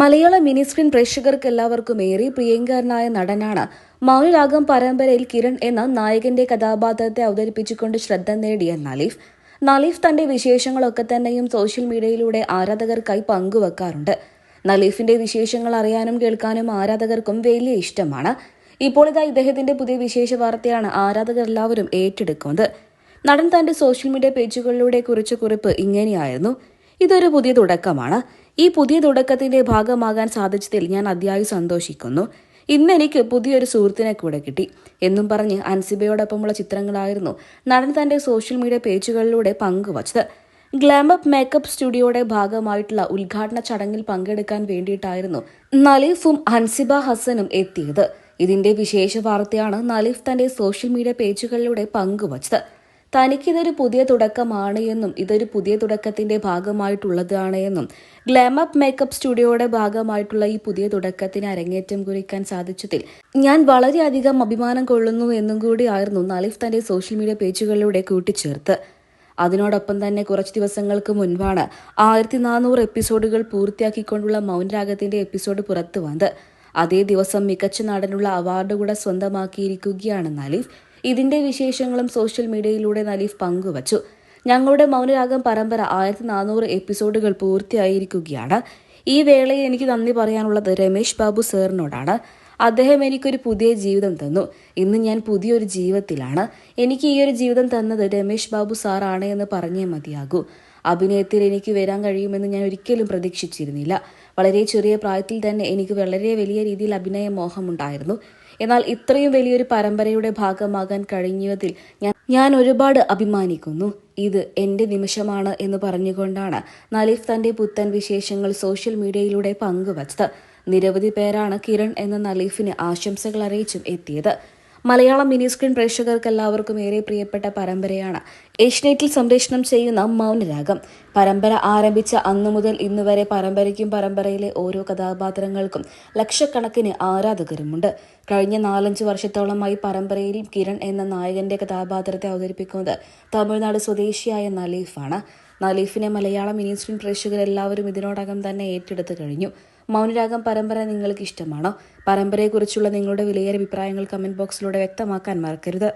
മലയാള mini screen പ്രേക്ഷകർക്ക് എല്ലാവർക്കും ഏറെ പ്രിയങ്കരനായ നടനാണ്. മൗനരാഗം പരമ്പരയിൽ കിരൺ എന്ന നായകന്റെ കഥാപാത്രത്തെ അവതരിപ്പിച്ചുകൊണ്ട് ശ്രദ്ധ നേടിയ നലീഫ്. നലീഫ് തന്റെ വിശേഷങ്ങളൊക്കെ തന്നെയും സോഷ്യൽ മീഡിയയിലൂടെ ആരാധകർക്കായി പങ്കുവെക്കാറുണ്ട്. നലീഫിന്റെ വിശേഷങ്ങൾ അറിയാനും കേൾക്കാനും ആരാധകർക്കും വലിയ ഇഷ്ടമാണ്. ഇപ്പോൾ ഇതാ ഇദ്ദേഹത്തിന്റെ പുതിയ വിശേഷ വാർത്തയാണ് ആരാധകർ എല്ലാവരും ഏറ്റെടുക്കുന്നത്. നടൻ തന്റെ സോഷ്യൽ മീഡിയ പേജുകളിലൂടെ കുറിച്ച കുറിപ്പ് ഇങ്ങനെയായിരുന്നു. ഇതൊരു പുതിയ തുടക്കമാണ്. ഈ പുതിയ തുടക്കത്തിന്റെ ഭാഗമാകാൻ സാധിച്ചതിൽ ഞാൻ അതിയായി സന്തോഷിക്കുന്നു. ഇന്ന് എനിക്ക് പുതിയൊരു സുഹൃത്തിനെ കൂടെ കിട്ടി. എന്നും പറഞ്ഞ് അൻസിബയോടൊപ്പമുള്ള ചിത്രങ്ങളായിരുന്നു നടൻ തന്റെ സോഷ്യൽ മീഡിയ പേജുകളിലൂടെ പങ്കുവച്ചത്. ഗ്ലാമപ്പ് മേക്കപ്പ് സ്റ്റുഡിയോയുടെ ഭാഗമായിട്ടുള്ള ഉദ്ഘാടന ചടങ്ങിൽ പങ്കെടുക്കാൻ വേണ്ടിയിട്ടായിരുന്നു നലീഫും ഹൻസിബ ഹസനും എത്തിയത്. ഇതിന്റെ വിശേഷ വാർത്തയാണ് നലീഫ് തന്റെ സോഷ്യൽ മീഡിയ പേജുകളിലൂടെ പങ്കുവച്ചത്. തനിക്കിതൊരു പുതിയ തുടക്കമാണ് എന്നും ഇതൊരു പുതിയ തുടക്കത്തിന്റെ ഭാഗമായിട്ടുള്ളതാണ് എന്നും ഗ്ലാമപ്പ് മേക്കപ്പ് സ്റ്റുഡിയോയുടെ ഭാഗമായിട്ടുള്ള ഈ പുതിയ തുടക്കത്തിന് അരങ്ങേറ്റം കുറിക്കാൻ സാധിച്ചതിൽ ഞാൻ വളരെയധികം അഭിമാനം കൊള്ളുന്നു എന്നും കൂടിയായിരുന്നു നലിഫ് തന്റെ സോഷ്യൽ മീഡിയ പേജുകളിലൂടെ കൂട്ടിച്ചേർത്ത്. അതിനോടൊപ്പം തന്നെ കുറച്ച് ദിവസങ്ങൾക്ക് മുൻപാണ് ആയിരത്തി നാനൂറ് എപ്പിസോഡുകൾ പൂർത്തിയാക്കിക്കൊണ്ടുള്ള മൗനരാഗത്തിന്റെ എപ്പിസോഡ് പുറത്തു വന്നത്. അതേ ദിവസം മികച്ച നടനുള്ള അവാർഡ് കൂടെ സ്വന്തമാക്കിയിരിക്കുകയാണ് നലീഫ്. ഇതിന്റെ വിശേഷങ്ങളും സോഷ്യൽ മീഡിയയിലൂടെ നലീഫ് പങ്കുവച്ചു. ഞങ്ങളുടെ മൗനരാഗം പരമ്പര ആയിരത്തി നാനൂറ് എപ്പിസോഡുകൾ പൂർത്തിയായിരിക്കുകയാണ്. ഈ വേളയിൽ എനിക്ക് നന്ദി പറയാനുള്ളത് രമേശ് ബാബു സാറിനോടാണ്. അദ്ദേഹം എനിക്കൊരു പുതിയ ജീവിതം തന്നു. ഇന്ന് ഞാൻ പുതിയൊരു ജീവിതത്തിലാണ്. എനിക്ക് ഈ ഒരു ജീവിതം തന്നത് രമേശ് ബാബു സാറാണ് എന്ന് പറഞ്ഞേ മതിയാകൂ. അഭിനയത്തിൽ എനിക്ക് വരാൻ കഴിയുമെന്ന് ഞാൻ ഒരിക്കലും പ്രതീക്ഷിച്ചിരുന്നില്ല. വളരെ ചെറിയ പ്രായത്തിൽ തന്നെ എനിക്ക് വളരെ വലിയ രീതിയിൽ അഭിനയ മോഹമുണ്ടായിരുന്നു. എന്നാൽ ഇത്രയും വലിയൊരു പരമ്പരയുടെ ഭാഗമാകാൻ കഴിഞ്ഞതിൽ ഞാൻ ഞാൻ ഒരുപാട് അഭിമാനിക്കുന്നു. ഇത് എന്റെ നിമിഷമാണ് എന്ന് പറഞ്ഞുകൊണ്ടാണ് നലീഫ് തന്റെ പുത്തൻ വിശേഷങ്ങൾ സോഷ്യൽ മീഡിയയിലൂടെ പങ്കുവച്ചത്. നിരവധി പേരാണ് കിരൺ എന്ന നലീഫിന് ആശംസകൾ അറിയിച്ചും എത്തിയത്. മലയാളം മിനി സ്ക്രീൻ പ്രേക്ഷകർക്ക് എല്ലാവർക്കും ഏറെ പ്രിയപ്പെട്ട പരമ്പരയാണ്. ഏഷ്യനെറ്റിൽ സംപ്രേഷണം ചെയ്യുന്ന മൗനരാഗം. പരമ്പര ആരംഭിച്ച അന്നു മുതൽ ഇന്ന് വരെ പരമ്പരയ്ക്കും പരമ്പരയിലെ ഓരോ കഥാപാത്രങ്ങൾക്കും ലക്ഷക്കണക്കിന് ആരാധകരുമുണ്ട്. കഴിഞ്ഞ നാലഞ്ച് വർഷത്തോളമായി പരമ്പരയിൽ കിരൺ എന്ന നായകന്റെ കഥാപാത്രത്തെ അവതരിപ്പിക്കുന്നത് തമിഴ്നാട് സ്വദേശിയായ നലീഫാണ്. നലീഫിനെ മലയാളം മിനി സ്ക്രീൻ പ്രേക്ഷകർ എല്ലാവരും ഇതിനോടകം തന്നെ ഏറ്റെടുത്തു കഴിഞ്ഞു. മൗനരാഗം പരമ്പര നിങ്ങൾക്ക് ഇഷ്ടമാണോ പരമ്പരയെക്കുറിച്ചുള്ള നിങ്ങളുടെ വിലയേറിയ അഭിപ്രായങ്ങൾ കമന്റ് ബോക്സിലൂടെ വ്യക്തമാക്കാൻ മറക്കരുത്.